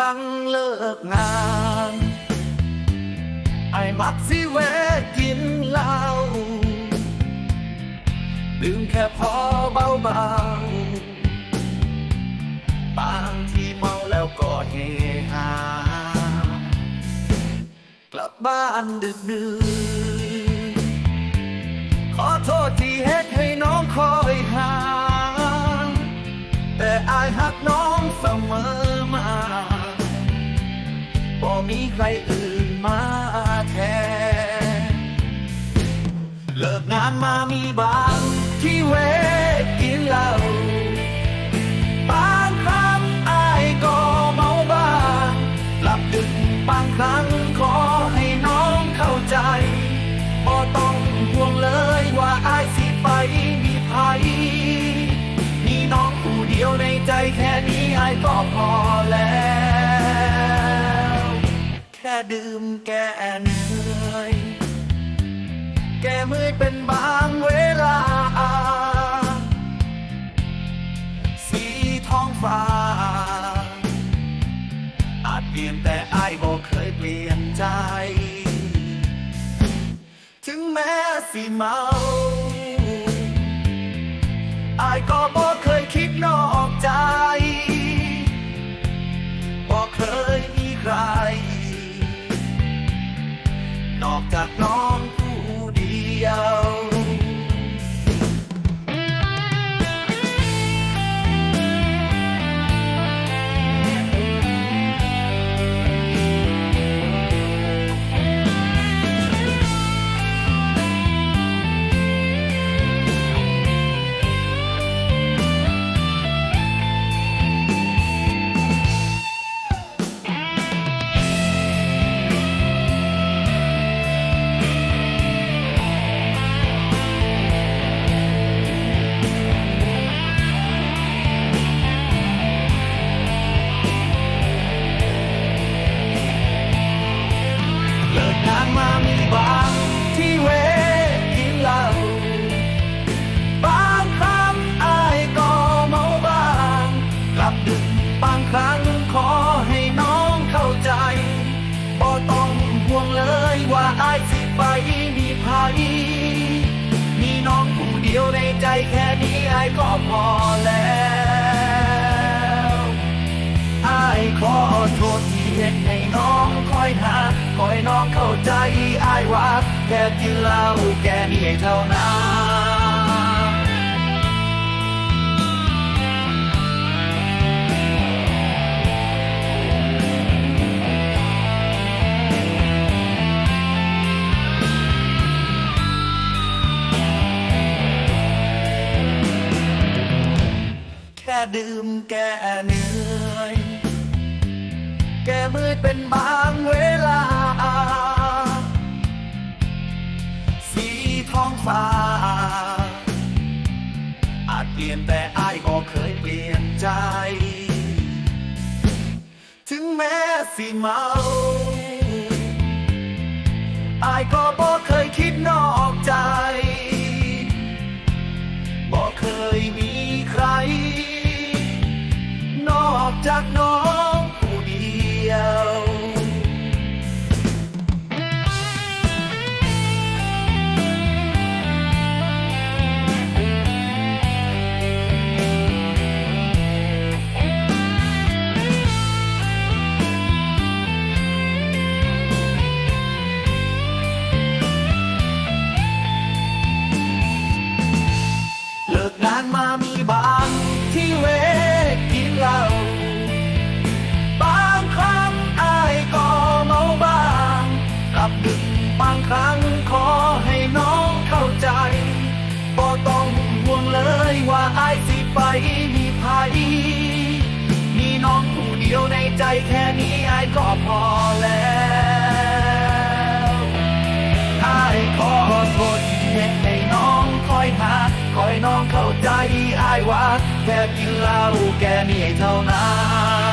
ลังเลิกงาน ไอ้มักสิแวะกินเหล้าดื่มแค่พอเบาบาๆบางทีเมาแล้วก็เฮฮากลับบ้านดึกดื่นขอโทษที่เฮ็ดให้น้องคอยหา ใครอื่นมาแทน เลิกงานมามีบางที่เวกินเหล้าบางครั้งอายก็เมาบ้างหลับดึกบางครั้งขอให้น้องเข้าใจบ่ต้องห่วงเลยว่าอายสิไปมีภัยมีน้องผู้เดียวในใจแค่นี้อายก็พอแล้ว ค่ดื่มแก้เหนื่อยแก้เมื่อยเป็นบางเวลา สีท้องฟ้า อาจเปลี่ยนแต่อายบอกเคยเปลี่ยนใจ ถึงแม้สิเมาอายก็บอก อกจากน้อง ครั้งขอให้น้องเข้าใจบ่ต้องห่วงเลยว่าอายสิไปมีภัยมีน้องผู้เดียวในใจแค่นี้อายก็พอแล้วอายขอโทษที่เห็นให้น้องคอยหาคอยน้องเข้าใจอายว่าแค่กินเหล้าแกนี่เท่านั้น ดื่มแก้เหนื่อย แก้มืดเป็นบางเวลา สีท้องฟ้า อาจเปลี่ยนแต่อายก็เคยเปลี่ยนใจ ถึงแม้สิเมา อกจากน้องผู้เดียวเลิกงานมา ใจแค่นี้อายก็พอแล้วอายขอโทษที่เห็นให้น้องคอยหาคอยน้องเข้าใจอายว่าแค่กินเหล้าแกนี่เท่านั้น